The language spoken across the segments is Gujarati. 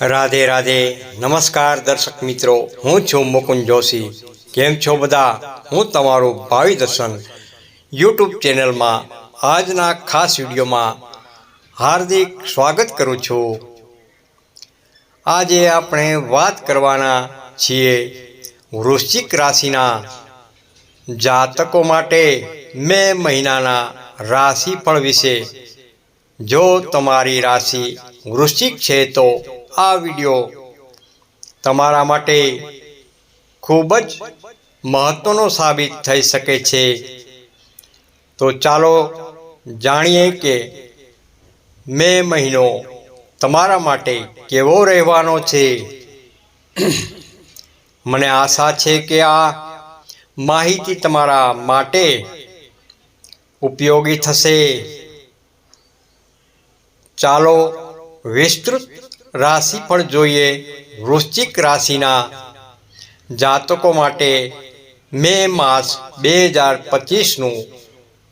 રાધે રાધે, નમસ્કાર દર્શક મિત્રો, હું છું મુકુંદ જોશી. કેમ છો બધા? હું તમારું ભાવિ દર્શન યુટ્યુબ ચેનલમાં આજના ખાસ વિડીયોમાં હાર્દિક સ્વાગત કરું છું. આજે આપણે વાત કરવાના છીએ વૃશ્ચિક રાશિના જાતકો માટે મે મહિનાના રાશિફળ વિશે. જો તમારી રાશિ વૃશ્ચિક છે તો આ વીડિયો તમારા માટે ખૂબ જ મહત્વનો સાબિત થઈ શકે છે. તો ચાલો જાણીએ કે મે મહિનો તમારા માટે કેવો રહેવાનો છે? મને આશા છે કે આ માહિતી તમારા માટે ઉપયોગી થશે. ચાલો વિસ્તૃત રાશિફળ જોઈએ, વૃશ્ચિક રાશિના જાતકો માટે મે માસ બે હજાર પચીસનું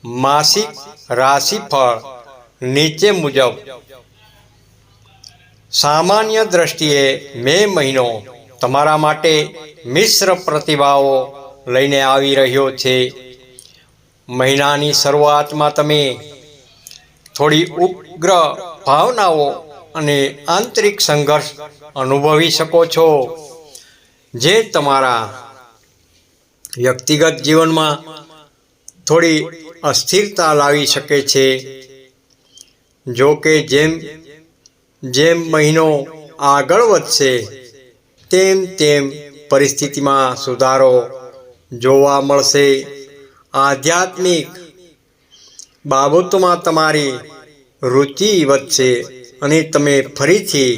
માસિક રાશિફળ નીચે મુજબ. સામાન્ય દ્રષ્ટિએ મે મહિનો તમારા માટે મિશ્ર પ્રતિભાવો લઈને આવી રહ્યો છે. મહિનાની શરૂઆતમાં તમે થોડી ઉગ્ર ભાવનાઓ અને આંતરિક સંઘર્ષ અનુભવી શકો છો. જે તમારા વ્યક્તિગત જીવનમાં થોડી અસ્થિરતા લાવી શકે છે. જો કે જેમ જેમ મહિનો આગળ વધશે, તેમ તેમ પરિસ્થિતિમાં સુધારો જોવા મળશે. આધ્યાત્મિક બાબતોમાં તમારી રુચિ વધશે. અને તમે ફરીથી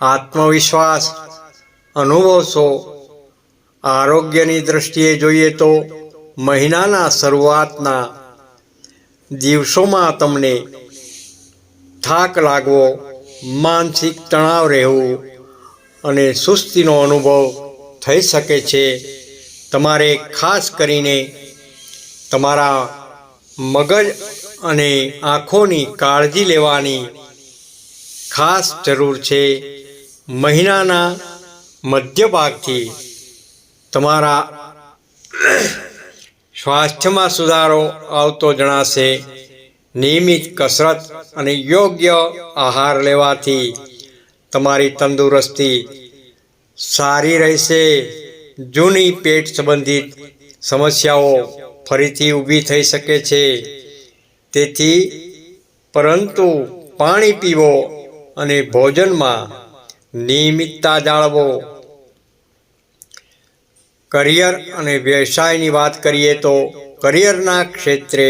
આત્મવિશ્વાસ અનુભવશો. આરોગ્યની દ્રષ્ટિએ જોઈએ તો મહિનાના શરૂઆતના દિવસોમાં તમને થાક લાગવો, માનસિક તણાવ રહેવું અને સુસ્તીનો અનુભવ થઈ શકે છે. તમારે ખાસ કરીને તમારા મગજ અને આંખોની કાળજી લેવાની ખાસ જરૂર છે મહિનાના મધ્ય ભાગથી તમારા સ્વાસ્થ્યમાં સુધારો આવતો જણાશે. નિયમિત કસરત અને યોગ્ય આહાર લેવાથી તમારી તંદુરસ્તી સારી રહેશે. જૂની પેટ સંબંધિત સમસ્યાઓ ફરીથી ઊભી થઈ શકે છે. તેથી પરંતુ પાણી પીવો અને ભોજનમાં નિયમિતતા જાળવો. કરિયર અને વ્યવસાયની વાત કરીએ તો કરિયરના ક્ષેત્રે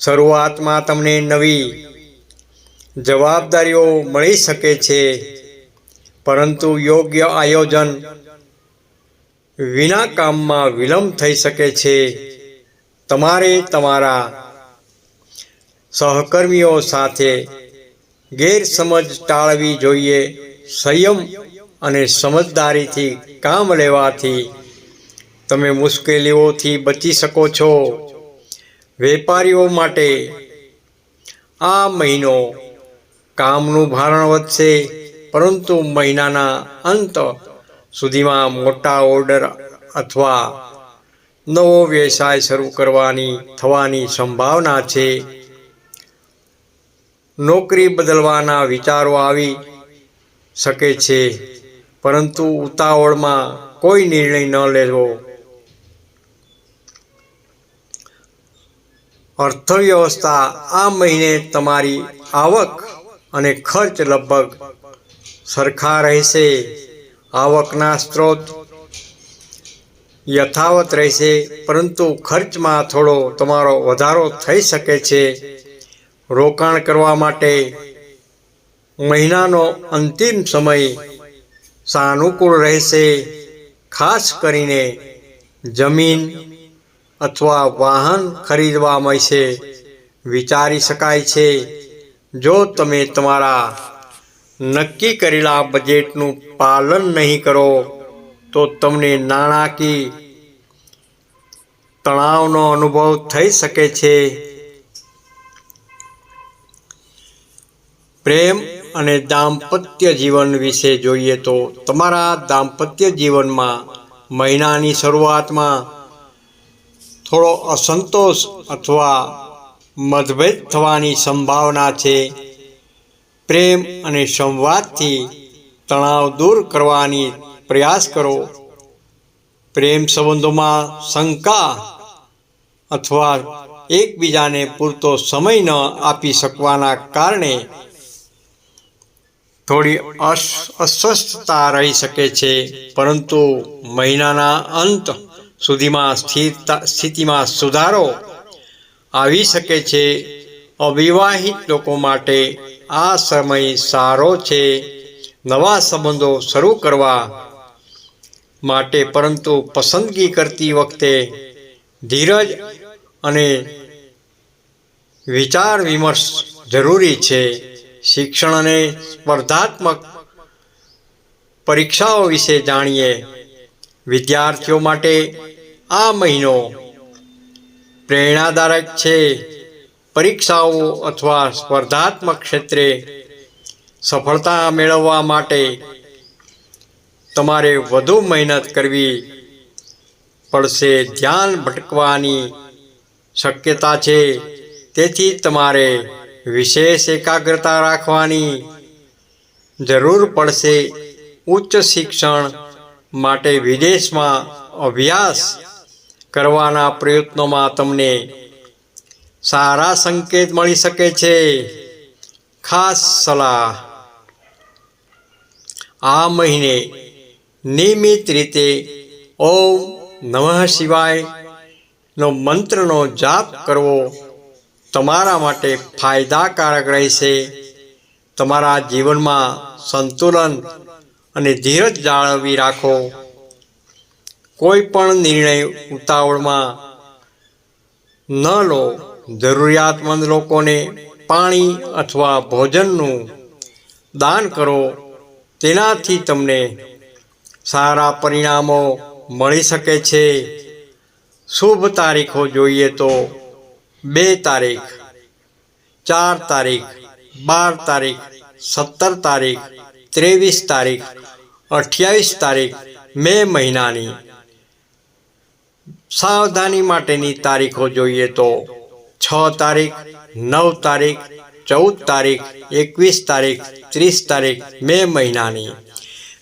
શરૂઆતમાં તમને નવી જવાબદારીઓ મળી શકે છે, પરંતુ યોગ્ય આયોજન વિના કામમાં વિલંબ થઈ શકે છે. તમારે તમારા સહકર્મીઓ સાથે ગેરસમજ ટાળવી જોઈએ, સંયમ અને સમજદારીથી કામ લેવાથી તમે મુશ્કેલીઓથી બચી શકો છો. વેપારીઓ માટે આ મહિનો કામનું ભારણ વધશે, પરંતુ મહિનાના અંત સુધીમાં મોટા ઓર્ડર અથવા નવો વ્યવસાય શરૂ કરવાની થવાની સંભાવના છે. નોકરી બદલવાના વિચારો આવી શકે છે. પરંતુ ઉતાવળમાં કોઈ નિર્ણય ન લેવો. અર્થવ્યવસ્થા આ મહિને તમારી આવક અને ખર્ચ લગભગ સરખા રહેશે. આવકના સ્ત્રોત યથાવત રહેશે, પરંતુ ખર્ચમાં થોડો તમારો વધારો થઈ શકે છે. રોકાણ કરવા માટે મહિનાનો અંતિમ સમય સાનુકૂળ રહેશે, ખાસ કરીને જમીન અથવા વાહન ખરીદવા મળશે. વિચારી શકાય છે, જો તમે તમારા નક્કી કરેલા બજેટનું પાલન નહીં કરો, તો તમને નાણાકીય તણાવનો અનુભવ થઈ શકે છે. પ્રેમ અને દાંપત્ય જીવન વિશે જોઈએ તો તમારા દાંપત્ય જીવનમાં મહિનાની શરૂઆતમાં થોડો અસંતોષ અથવા મતભેદ થવાની સંભાવના છે. પ્રેમ અને સંવાદથી તણાવ દૂર કરવાની પ્રયાસ કરો. પ્રેમ સંબંધોમાં શંકા અથવા એકબીજાને પૂરતો સમય ન આપી શકવાના કારણે થોડી અસ- અસ્વસ્થતા રહી શકે છે, પરંતુ મહિનાના અંત સુધીમાં સ્થિરતા, સ્થિતિમાં સુધારો આવી શકે છે. અવિવાહિત લોકો માટે આ સમય સારો છે. નવા સંબંધો શરૂ કરવા માટે, પરંતુ પસંદગી કરતી વખતે ધીરજ અને વિચાર વિમર્શ જરૂરી છે. શિક્ષણ અને સ્પર્ધાત્મક પરીક્ષાઓ વિશે જાણીએ. વિદ્યાર્થીઓ માટે આ મહિનો પ્રેરણાદાયક છે. પરીક્ષાઓ અથવા સ્પર્ધાત્મક ક્ષેત્રે સફળતા મેળવવા માટે તમારે વધુ મહેનત કરવી પડશે. ધ્યાન ભટકવાની શક્યતા છે. તેથી તમારે વિશેષ એકાગ્રતા રાખવાની જરૂર પડશે ઉચ્ચ શિક્ષણ માટે વિદેશમાં અભ્યાસ કરવાના પ્રયત્નોમાં તમને સારા સંકેત મળી શકે છે. ખાસ સલાહ, આ મહિને નિયમિત રીતે ઓમ નમઃ શિવાય નો મંત્રનો જાપ કરવો તમારા માટે ફાયદાકારક રહેશે. તમારા જીવનમાં સંતુલન અને ધીરજ જાળવી રાખો. કોઈ પણ નિર્ણય ઉતાવળમાં ન લો. જરૂરિયાતમંદ લોકોને પાણી અથવા ભોજનનું દાન કરો. તેનાથી તમને સારા પરિણામો મળી શકે છે. શુભ તારીખો જોઈએ તો બે તારીખ, ચાર તારીખ, બાર તારીખ, સત્તર તારીખ, ત્રેવીસ તારીખ, અઠ્યાવીસ તારીખ, મે મહિનાની. સાવધાની માટેની તારીખો જોઈએ તો છ તારીખ, નવ તારીખ, ચૌદ તારીખ, એકવીસ તારીખ, ત્રીસ તારીખ, મે મહિનાની.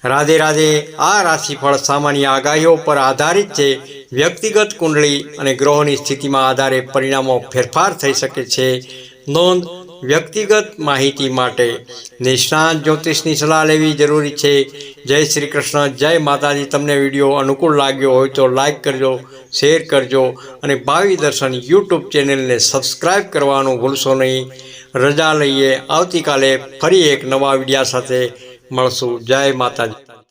રાધે રાધે આ રાશિફળ સામાન્ય આગાહીઓ પર આધારિત છે. વ્યક્તિગત કુંડળી અને ગ્રહોની સ્થિતિમાં આધારે પરિણામો ફેરફાર થઈ શકે છે. નોંધ, વ્યક્તિગત માહિતી માટે નિષ્ણાત જ્યોતિષની સલાહ લેવી જરૂરી છે. જય શ્રી કૃષ્ણ, જય માતાજી. તમને વીડિયો અનુકૂળ લાગ્યો હોય તો લાઈક કરજો, શેર કરજો અને ભાવિ દર્શન યુટ્યુબ ચેનલને સબસ્ક્રાઈબ કરવાનું ભૂલશો નહીં. રજા લઈએ. આવતીકાલે ફરી એક નવા વિડીયા સાથે. મળશું. જય માતાજી.